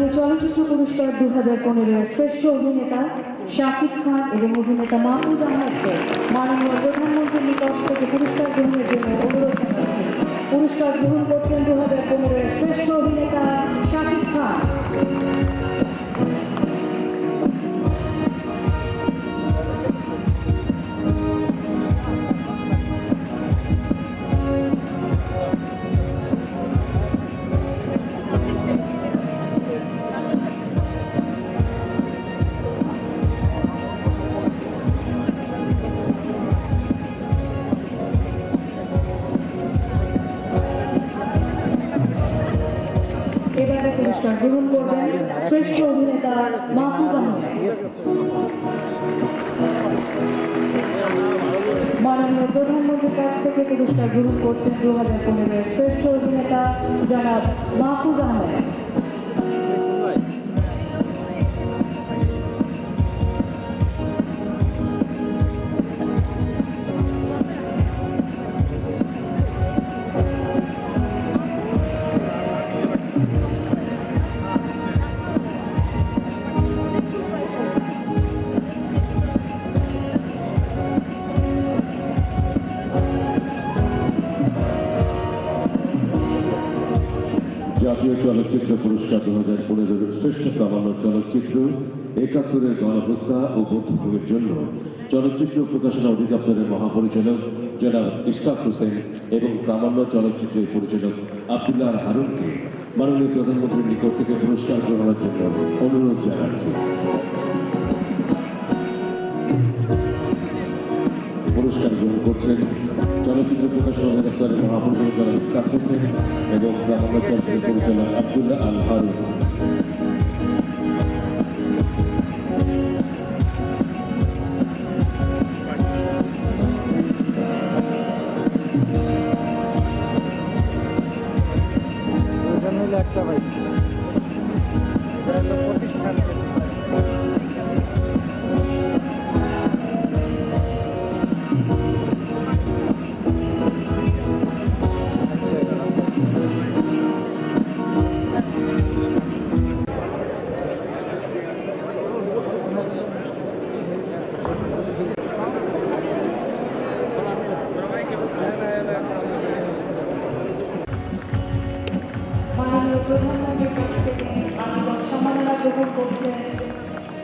জাতীয় চলচ্চিত্র পুরস্কার দু হাজার পনেরোর শ্রেষ্ঠ অভিনেতা শাকিব খান এবং অভিনেতা মাহফুজ আহমেদকে মাননীয় প্রধানমন্ত্রীর নিকট থেকে পুরস্কার গ্রহণের জন্য অনুরোধ জানাচ্ছি। পুরস্কার গ্রহণ করছেন দু হাজার পনেরোর শ্রেষ্ঠ অভিনেতা পুরস্কার গ্রহণ করবেন শ্রেষ্ঠ অভিনেতা মাহফুজ আহমেদ। মাননীয় প্রধানমন্ত্রীর কাছ থেকে পুরস্কার গ্রহণ করছেন দু হাজার পনেরোর শ্রেষ্ঠ অভিনেতা জনাব মাহফুজ আহমেদ। জাতীয় চলচ্চিত্র পুরস্কার দু হাজার পনেরোর শ্রেষ্ঠ প্রামাণ্য চলচ্চিত্র, একাত্তরের গণহত্যা ও বৌদ্ধভূমির জন্য চলচ্চিত্র প্রকাশনা অধিদপ্তরের মহাপরিচালক জনাব ইশফাক হোসেন এবং প্রামাণ্য চলচ্চিত্রের পরিচালক আবদুল্লাহ হারুনকে মাননীয় প্রধানমন্ত্রীর নিকট থেকে পুরস্কার গ্রহণের জন্য অনুরোধ জানাচ্ছি। করছেন চলচ্চিত্র প্রকাশনা অধিদপ্তরের মহাপরিচালক ইস্তাক হোসেন এবং গ্রামাঞ্চল পরিচালক আবদুল্লাহ আল হারুন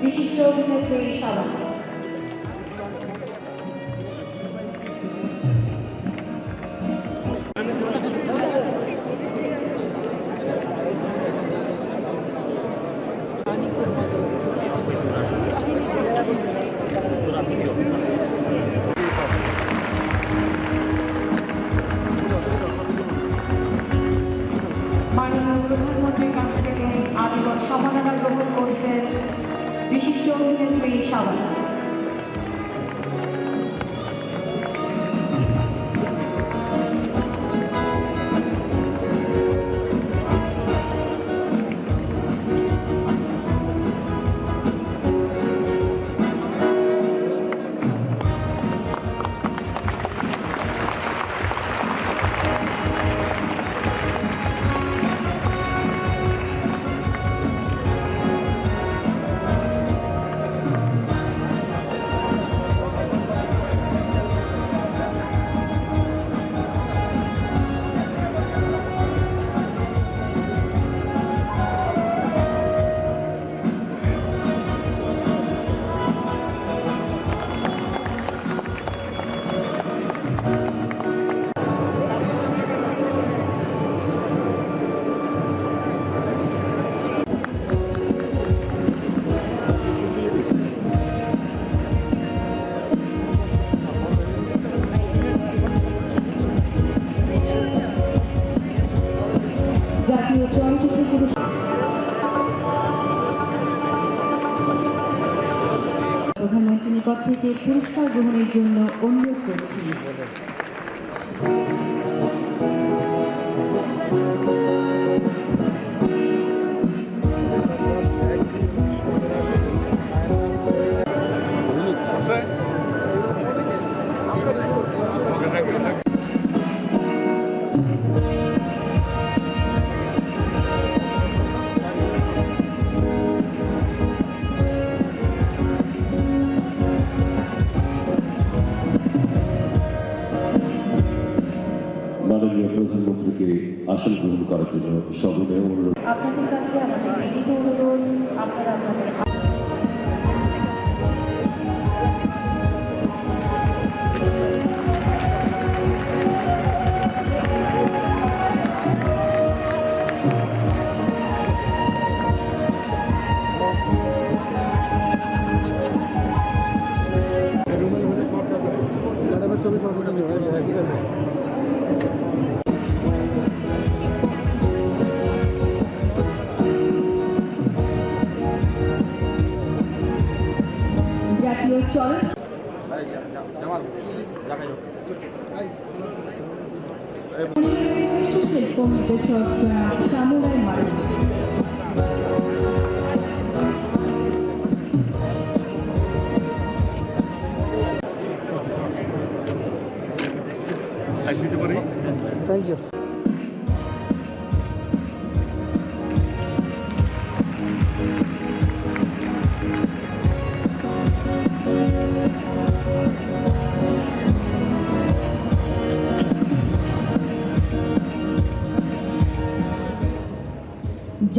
বিশিষ্ট অভিনেত্রী সাবান বিশিষ্ট অভিনেত্রী সাবান থেকে পুরস্কার গ্রহণের জন্য অনুরোধ করছি। আসন গ্রহণ করার জন্য সদনে অনুরোধ। আপনাদের কাছে আমাদের অনুরোধ আপনারা জাতীয় চলচ্চিত্র শ্রেষ্ঠ শিল্প নির্দেশক জনাব সামুরাই মারুফ থ্যাংক ইউ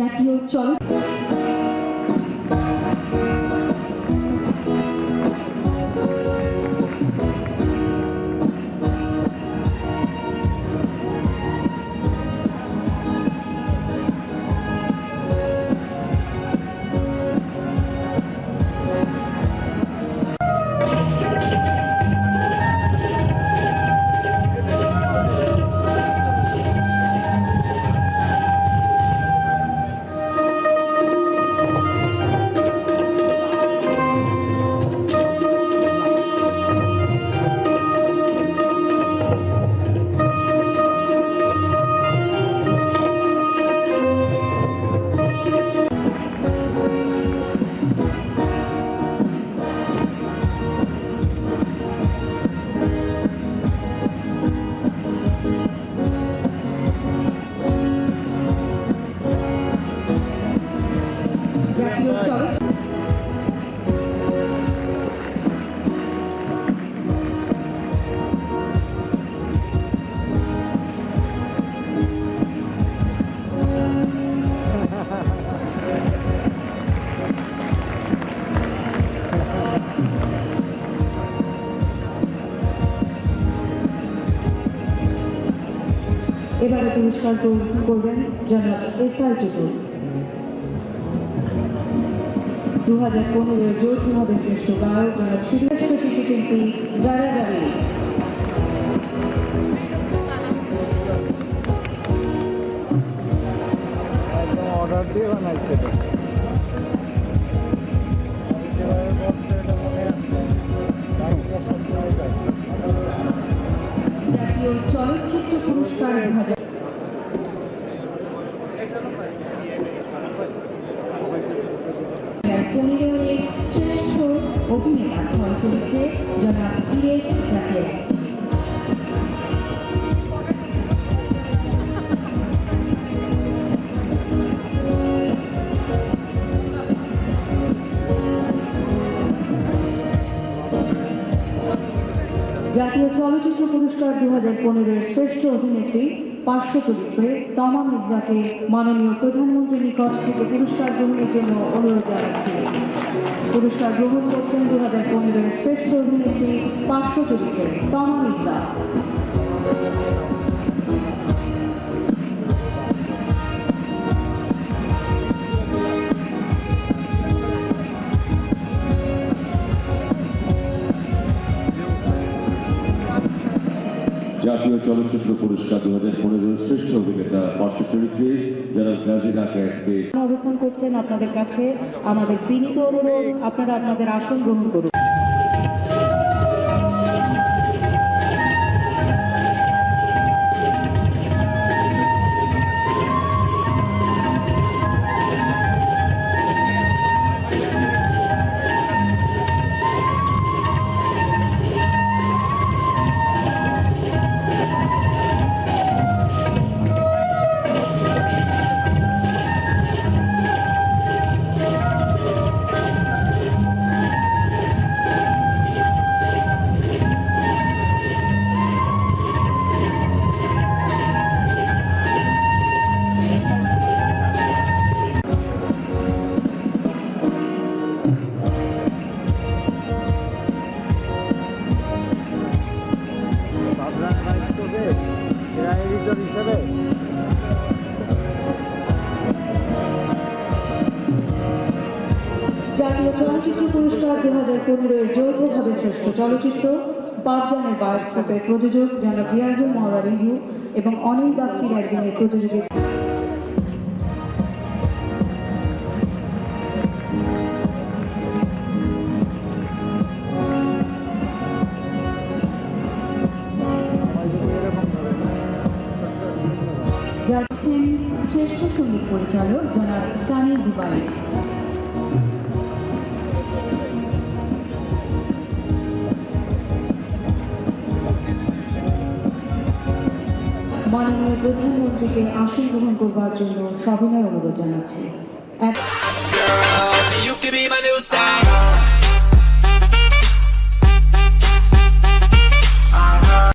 জাতীয় চলচ্চিত্র পুরস্কার করবেন জনাব এস আই টুটুল দু হাজার পনেরোর যৌথভাবে শ্রেষ্ঠ গায়ক জনাব শ্রেষ্ঠ শিশু শিল্পী জারা জারি অর্ডার দিয়ে বানাইছে। জাতীয় চলচ্চিত্র পুরস্কার দু হাজার হাজার শ্রেষ্ঠ অভিনেতা চলচ্চিত্রে জনাব দীরেশ জাকিয়া। জাতীয় চলচ্চিত্র পুরস্কার দু হাজার পনেরোর শ্রেষ্ঠ অভিনেত্রী পার্শ্ব চরিত্রে তমা মির্জাকে মাননীয় প্রধানমন্ত্রীর নিকট থেকে পুরস্কার গ্রহণের জন্য অনুরোধ জানাচ্ছি। পুরস্কার গ্রহণ করছেন দু হাজার পনেরোর শ্রেষ্ঠ অভিনেত্রী পার্শ্ব চরিত্রে তমা মির্জা। জাতীয় চলচ্চিত্র পুরস্কার দু হাজার পনেরোর শ্রেষ্ঠ অভিনেতা পার্শ্ব চরিত্রে যারা গাজী অবস্থান করছেন আপনাদের কাছে আমাদের বিনীত অনুরোধ, আপনারা আপনাদের আসন গ্রহণ করুন। পনেরোর যৌথভাবে শ্রেষ্ঠ চলচ্চিত্র, বাপজানের বায়োস্কোপের প্রযোজক জনাব রিয়াজুল মহরা রিজু এবং অনিল বাগচির একদিনের প্রযোজকের যার আছেন শ্রেষ্ঠ সংগীত পরিচালক জনাব সানি জুবাই মাননীয় প্রধানমন্ত্রীকে আসন গ্রহণ করবার জন্য সবিনয় অনুরোধ জানাচ্ছি।